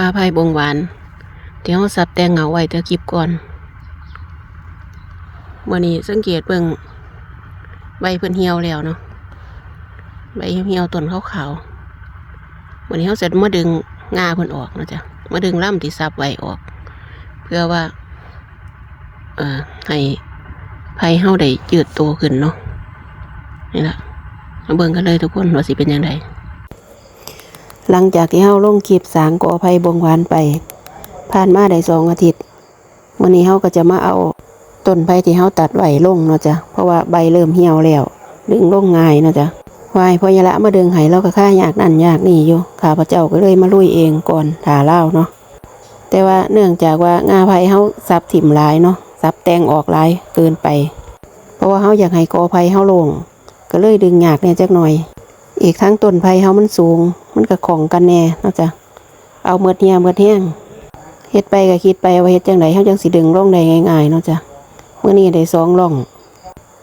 ปลาไผ่บงหวาน เดี๋ยวเราสับแตงเหงาไว้เดี๋ยวคลิปก่อนวันนี้สังเกตเบิ่งใบเพิ่นเหี่ยวแล้วเนาะใบเหี่ยวต้นขาวๆวันนี้เขาเสร็จมาดึงงาเพิ่นออกนะจ๊ะมาดึงล่ำที่ซับไว้ออก เพื่อว่า เอ่อให้ไผ่เฮาได้ยืดตัวขึ้นเนาะนี่ละเบิ่งกันเลยทุกคนว่าสิเป็นยังไง หลังจากที่เฮาลงคลิปสางกอไผ่บงหวานไป ผ่านมาได้สองอาทิตย์วันนี้เฮาก็จะมาเอาต้นไผ่ที่เฮาตัดไว้ลงเนาะจ้ะเพราะว่าใบเริ่มเหี่ยวแล้วดึงลงง่ายเนาะจ้ะวายพอยะละมาดึงไห้เราก็ค่ายากนั่นยากนี่อยู่ข้าพเจ้าก็เลยมาลุยเองก่อนถาเล่าเนาะแต่ว่าเนื่องจากว่างาไผ่เฮาสับถิ่มหลายเนาะสับแตงออกหลายเกินไป เพราะว่าเฮาอยากให้กอไผ่เฮาลงก็เลยดึงยากเนี่ยจักหน่อย อีกทั้งต้นไผ่เฮามันสูง มันก็ของกันแน่เนาะจ้ะเอาเมือดเหียเมือดแห้งเฮ็ดไปก็คิดไปว่าเฮ็ดจังไดเฮาจังสิดึงลงได้ง่ายๆเนาะจ้ะมื้อนี้ได้สองร่อง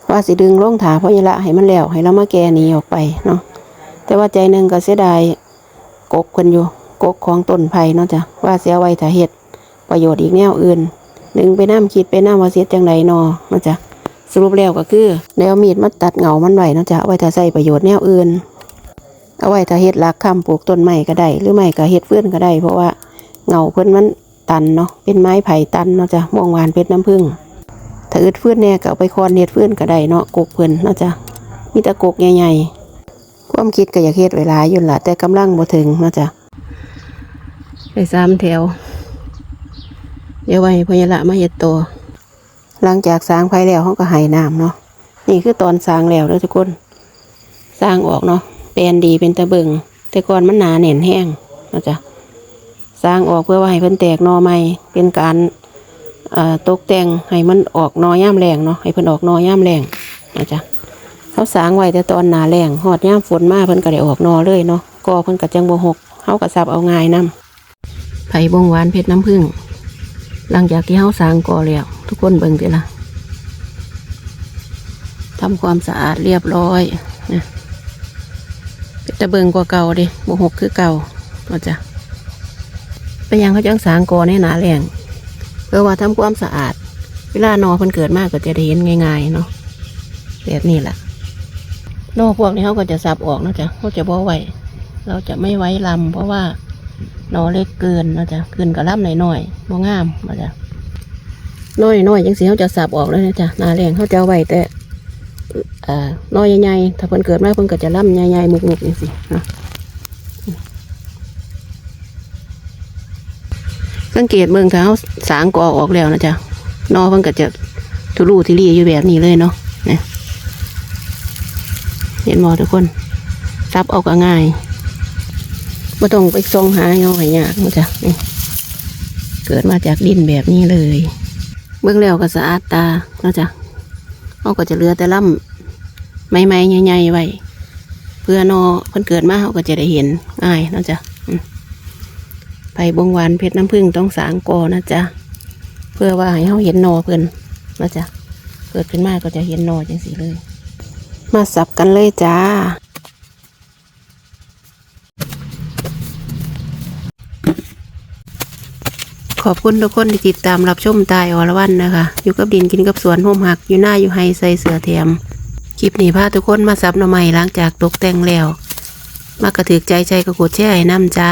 ว่าสิดึงลงถาเพราะยละให้มันแล้วให้เรามาแก่หนีออกไปเนาะแต่ว่าใจหนึงก็เสียดายกกเพิ่นอยู่กกของต้นไผ่เนาะจ้ะว่าสิเอาไว้ถ้าเฮ็ดประโยชน์อีกแนวอื่นดึงไปน้ำคิดไปน้ำว่าเสียจังไดนอเนาะจ้ะสรุปแล้วก็คือแล้วมีดมาตัดเหงามันไว้เนาะจ้ะเอาไว้ถ้าใช้ประโยชน์แนวอื่น เอาไว้ถ้าเฮ็ดหลักคำปลูกต้นไม้ก็ได้ หรือไม่ก็เฮ็ดเฟื่อนก็ได้ เพราะว่าเงาเพิ่อนมันตันเนาะเป็นไม้ไผ่ตันเนาะจ้ะม่วงหวานเพชรน้ำผึ้งถ้าอึดเฟื่อนแน่ก็เอาไปคอนเฮ็ดเฟื่อนก็ได้เนาะกกเพิ่อนเนาะจ้ะมีแต่กกใหญ่ๆความคิดก็อยากเฮ็ดไว้หลาอยู่ล่ะแต่กำลังบ่ถึงเนาะจ้ะไปสามแถว เดี๋ยวไว้พญละมาเฮ็ดตัวหลังจากสร้างไผ่แล้วเขาก็ให้น้ำเนาะนี่คือตอนสร้างแล้วเด้อทุกคนสร้างออกเนาะ แปลนดีเป็นตะเบิงแต่ก่อนมันหนาแน่นแห้งนะจ้ะสร้างออกเพื่อว่าให้เพิ่นแตกนอใหม่เป็นการตกแต่งให้มันออกนอย่ามแรงเนาะให้เพิ่นออกนอย่ามแรงนะจ้ะเขาสร้างไว้แต่ตอนหนาแรงหอดย่ามฝนมาเพิ่นก็ได้ออกนอเลยเนาะกอเพิ่นก็จังบ่หกเฮาก็สับเอาง่ายนํไผ่บงหวานเพชรน้ำผึ้งหลังจากที่เฮาสร้างกอแล้วทุกคนเบิ่งติละทำความสะอาดเรียบร้อยนะ เป็นตะเบิงกว่าเก่าดิบหกคือเก่าก็จะเป็นหยังเขาจังสางกอในหนาแรงเพื่อว่าทำความสะอาด เวลานอเพิ่นเกิดมากก็จะได้เห็นง่าย ๆ เนาะแบบนี้แหละนอพวกนี้เขาก็จะสับออกเนะจ๊ะเขาจะบ่ไวเราจะไม่ไว้ลำเพราะว่านอเล็กเกินเนะจ๊ะเกินกับลำหน่อยๆบ่งามเนะจ๊ะน้อยๆจังสิเขาจะสับออกเลยนะจ๊ะหนาแรงเขาจะไว้แต่ อ่อน้อยใหญ่ๆถ้าเพิ่นเกิดมาเพิ่นก็จะล่ำใหญ่ๆมุกๆนี่สินะสังเกตเบิ่งถ้าเขาสางกอออกแล้วนะจ๊ะนอเพิ่นก็จะทุรูทุรีอยู่แบบนี้เลยเนาะเนี่ยเห็นบ่ทุกคนซับออกก็ง่ายไม่ต้องไปซองหาเงาห้ยากนะจ๊ะเกิดมาจากดินแบบนี้เลย เบื้องแล้วก็สะอาดตานะจ๊ะเขาก็จะเลือแต่ล่ำ ไม้ๆใหญ่ๆไว้เพื่อนอเพิ่นเกิดมาเขาก็จะได้เห็นง่ายนะจ๊ะไผ่บงหวานเพชรน้ำผึ้งต้องสางกอนะจ๊ะเพื่อว่าให้เขาเห็นนอเพิ่นนะจ๊ะเกิดขึ้นมาก็จะเห็นนอจังสีเลย มาสับกันเลยจ้าขอบคุณทุกคนที่ติดตามรับชมตายอรวันนะคะ อยู่กับดินกินกับสวนโฮมหัก อยู่หน้าอยู่ไฮใส่เสือแถม คลิปนี้พาทุกคนมาซับหน่อไม้หล้างจากตกแต่งแล้ว มากระถือใจใจกระกดแช่ให้น้ำจ้า